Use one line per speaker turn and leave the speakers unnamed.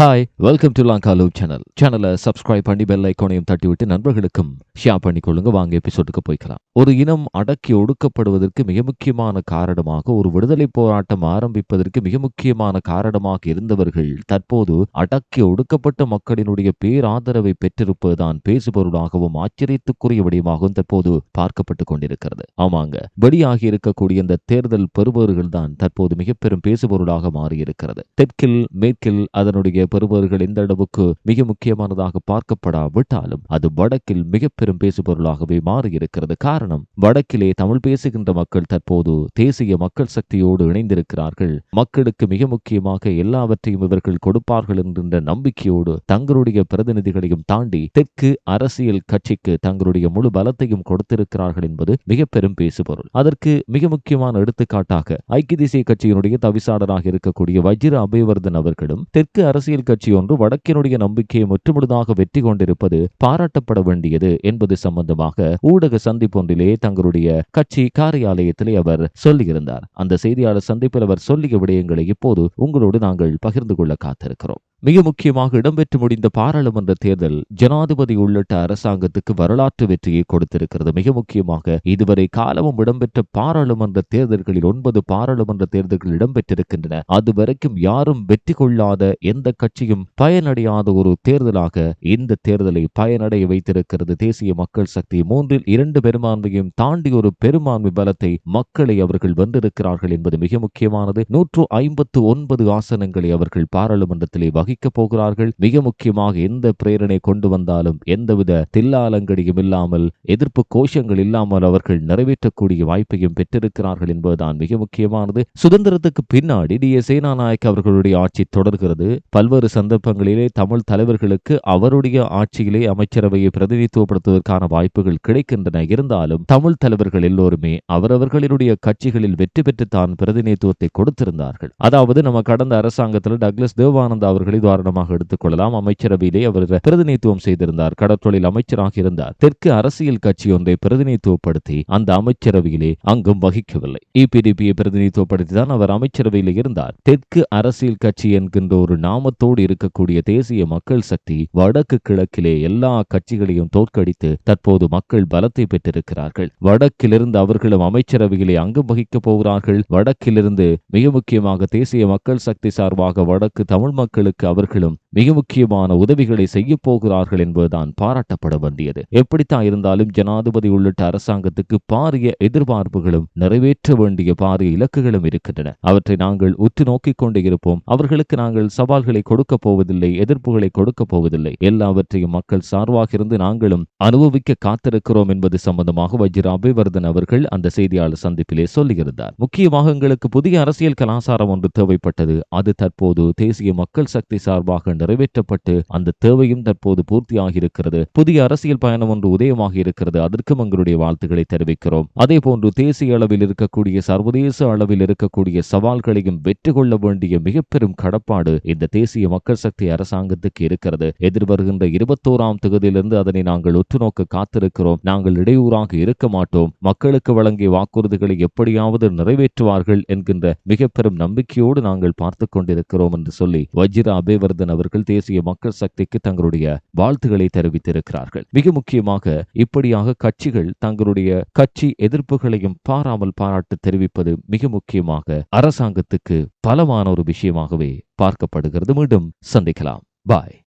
Hi welcome to லாங்கா loop channel சேனலை subscribe பண்ணி பெல் ஐக்கானையும் தட்டிவிட்டு நண்பர்களுக்கும் ஷேர் பண்ணிக்கொள்ளுங்க வாங்க எபிசோடுக்கு போய்க்கலாம். ஒரு இனம் அடக்கி ஒடுக்கப்படுவதற்கு மிக முக்கியமான காரணமாக ஒரு விடுதலை போராட்டம் ஆரம்பிப்பதற்கு மிக முக்கியமான காரணமாக இருந்தவர்கள் தற்போது அடக்கி ஒடுக்கப்பட்ட மக்களினுடைய பேராதரவை பெற்றிருப்பதுதான் பேசுபொருளாகவும் ஆச்சரியத்துக்குரிய விடயமாகவும் தற்போது பார்க்கப்பட்டு கொண்டிருக்கிறது. ஆமாங்க வெளியாகி இருக்கக்கூடிய இந்த தேர்தல் பெறுபவர்கள் தான் தற்போது மிக பெரும் பேசுபொருளாக மாறியிருக்கிறது. தெற்கில் மேற்கில் அதனுடைய பெறுபவர்கள் எந்த அளவுக்கு மிக முக்கியமானதாக பார்க்கப்படாவிட்டாலும் அது வடக்கில் மிக பெரும் பேசுபொருளாகவே மாறியிருக்கிறது. காரணம் வடக்கிலே தமிழ் பேசுகின்ற மக்கள் தற்போது தேசிய மக்கள் சக்தியோடு இணைந்திருக்கிறார்கள். மக்களுக்கு மிக முக்கியமாக எல்லாவற்றையும் இவர்கள் கொடுப்பார்கள் என்கின்ற நம்பிக்கையோடு தங்களுடைய பிரதிநிதிகளையும் தாண்டி தெற்கு அரசியல் கட்சிக்கு தங்களுடைய முழு பலத்தையும் கொடுத்திருக்கிறார்கள் என்பது மிக பெரும் பேசுபொருள். அதற்கு மிக முக்கியமான எடுத்துக்காட்டாக ஐக்கிய தேசிய கட்சியினுடைய தவிசாளராக இருக்கக்கூடிய வஜிர அபயவர்தன் அவர்களும் தெற்கு அரசியல் கட்சி ஒன்று வடக்கினுடைய நம்பிக்கையை முற்றுமுழுதாக வெற்றி கொண்டிருப்பது பாராட்டப்பட வேண்டியது என்பது சம்பந்தமாக ஊடக சந்திப்பொன்றிலே தங்களுடைய கட்சி காரியாலயத்திலே அவர் சொல்லியிருந்தார். அந்த செய்தியாளர் சந்திப்பில் அவர் சொல்லிய விடயங்களை இப்போது உங்களோடு நாங்கள் பகிர்ந்து கொள்ள காத்திருக்கிறோம். மிக முக்கியமாக இடம்பெற்று முடிந்த பாராளுமன்ற தேர்தல் ஜனாதிபதி உள்ளிட்ட அரசாங்கத்துக்கு வரலாற்று வெற்றியை கொடுத்திருக்கிறது. மிக முக்கியமாக இதுவரை காலமும் இடம்பெற்ற பாராளுமன்ற தேர்தல்களில் ஒன்பது பாராளுமன்ற தேர்தல்கள் இடம்பெற்றிருக்கின்றன. அதுவரைக்கும் யாரும் வெற்றி கொள்ளாத எந்த கட்சியும் பயனடையாத ஒரு தேர்தலாக இந்த தேர்தலை பயனடைய வைத்திருக்கிறது. தேசிய மக்கள் சக்தி மூன்றில் இரண்டு பெரும்பான்மையும் தாண்டி ஒரு பெரும்பான்மை பலத்தை மக்களை அவர்கள் வென்றிருக்கிறார்கள் என்பது மிக முக்கியமானது. நூற்று ஐம்பத்து ஒன்பது ஆசனங்களை அவர்கள் பாராளுமன்றத்திலே வகிக்கப் போகிறார்கள். மிக முக்கியமாக எந்த பிரேரணை கொண்டு வந்தாலும் எந்தவித தில்லாலங்கடியும் இல்லாமல் எதிர்ப்பு கோஷங்கள் இல்லாமல் அவர்கள் நிறைவேற்றக்கூடிய வாய்ப்பையும் பெற்றிருக்கிறார்கள் என்பதுதான் மிக முக்கியமானது. சுதந்திரத்துக்கு பின்னாடி டி. எஸ் சேனாநாயக் அவர்களுடைய ஆட்சி தொடர்கிறது. பல்வேறு சந்தர்ப்பங்களிலே தமிழ் தலைவர்களுக்கு அவருடைய ஆட்சியிலே அமைச்சரவையை பிரதிநிதித்துவப்படுத்துவதற்கான வாய்ப்புகள் கிடைக்கின்றன. இருந்தாலும் தமிழ் தலைவர்கள் எல்லோருமே அவரவர்களுடைய கட்சிகளில் வெற்றி பெற்று தான் பிரதிநிதித்துவத்தை கொடுத்திருந்தார்கள். அதாவது நம்ம கடந்த அரசாங்கத்தில் டக்ளஸ் தேவானந்தா அவர்களை உதாரணமாக எடுத்துக்கொள்ளலாம் அமைச்சரவையிலே அவர் பிரதிநிதித்துவம் செய்திருந்தார். கடற்றொழில் அமைச்சராக இருந்தார். தெற்கு அரசியல் கட்சி ஒன்றை பிரதிநிதித்துவப்படுத்தி அந்த அமைச்சரவையிலே அங்கும் வகிக்கவில்லை. இபிடிபியை பிரதிநிதித்துவப்படுத்தி தான் அவர் அமைச்சரவையில் இருந்தார். தெற்கு அரசியல் கட்சி என்கின்ற ஒரு நாமத்தோடு இருக்கக்கூடிய தேசிய மக்கள் சக்தி வடக்கு கிழக்கிலே எல்லா கட்சிகளையும் தோற்கடித்து தற்போது மக்கள் பலத்தை பெற்றிருக்கிறார்கள். வடக்கிலிருந்து அவர்களும் அமைச்சரவையிலே அங்கம் வகிக்கப் போகிறார்கள். வடக்கிலிருந்து மிக முக்கியமாக தேசிய மக்கள் சக்தி சார்பாக வடக்கு தமிழ் மக்களுக்கு அவர்களும் மிக முக்கியமான உதவிகளை செய்ய போகிறார்கள் என்பதுதான் பாராட்டப்பட வேண்டியது. எப்படித்தான் இருந்தாலும் ஜனாதிபதி உள்ளிட்ட அரசாங்கத்துக்கு பாரிய எதிர்பார்ப்புகளும் நிறைவேற்ற வேண்டிய பாரிய இலக்குகளும் இருக்கின்றன. அவற்றை நாங்கள் உற்று நோக்கிக் கொண்டே இருப்போம். அவர்களுக்கு நாங்கள் சவால்களை கொடுக்க போவதில்லை எதிர்ப்புகளை கொடுக்க போவதில்லை. எல்லாவற்றையும் மக்கள் சார்பாக இருந்து நாங்களும் அனுபவிக்க காத்திருக்கிறோம் என்பது சம்பந்தமாக வஜ்ர அபிவர்தன் அவர்கள் அந்த செய்தியாளர் சந்திப்பிலே சொல்லியிருந்தார். முக்கியமாக எங்களுக்கு புதிய அரசியல் கலாச்சாரம் ஒன்று தேவைப்பட்டது. அது தற்போது தேசிய மக்கள் சக்தி சார்பாக நிறைவேற்றப்பட்டு அந்த தேவையும் தற்போது பூர்த்தியாகியிருக்கிறது. புதிய அரசியல் பயணம் ஒன்று உதயமாக இருக்கிறது. அதற்கும் எங்களுடைய வாழ்த்துக்களை தெரிவிக்கிறோம். அதே போன்று தேசிய அளவில் இருக்கக்கூடிய சர்வதேச அளவில் இருக்கக்கூடிய சவால்களையும் வெற்றி கொள்ள வேண்டிய மிக பெரும் கடப்பாடு இந்த தேசிய மக்கள் சக்தி அரசாங்கத்துக்கு இருக்கிறது. எதிர்வருகின்ற இருபத்தோராம் தொகுதியிலிருந்து அதனை நாங்கள் உற்றுநோக்க காத்திருக்கிறோம். நாங்கள் இடையூறாக இருக்க மாட்டோம். மக்களுக்கு வழங்கிய வாக்குறுதிகளை எப்படியாவது நிறைவேற்றுவார்கள் என்கின்ற மிக பெரும் நம்பிக்கையோடு நாங்கள் பார்த்து கொண்டிருக்கிறோம் என்று சொல்லி வஜிர அபேவர்தன் அவர்கள் தேசிய மக்கள் சக்திக்கு தங்களுடைய வாழ்த்துக்களை தெரிவித்திருக்கிறார்கள். மிக முக்கியமாக இப்படியாக கட்சிகள் தங்களுடைய கட்சி எதிர்ப்புகளையும் பாராமல் பாராட்டு தெரிவிப்பது மிக முக்கியமாக அரசாங்கத்துக்கு பலமான ஒரு விஷயமாகவே பார்க்கப்படுகிறது. மீண்டும் சந்திக்கலாம். பாய்.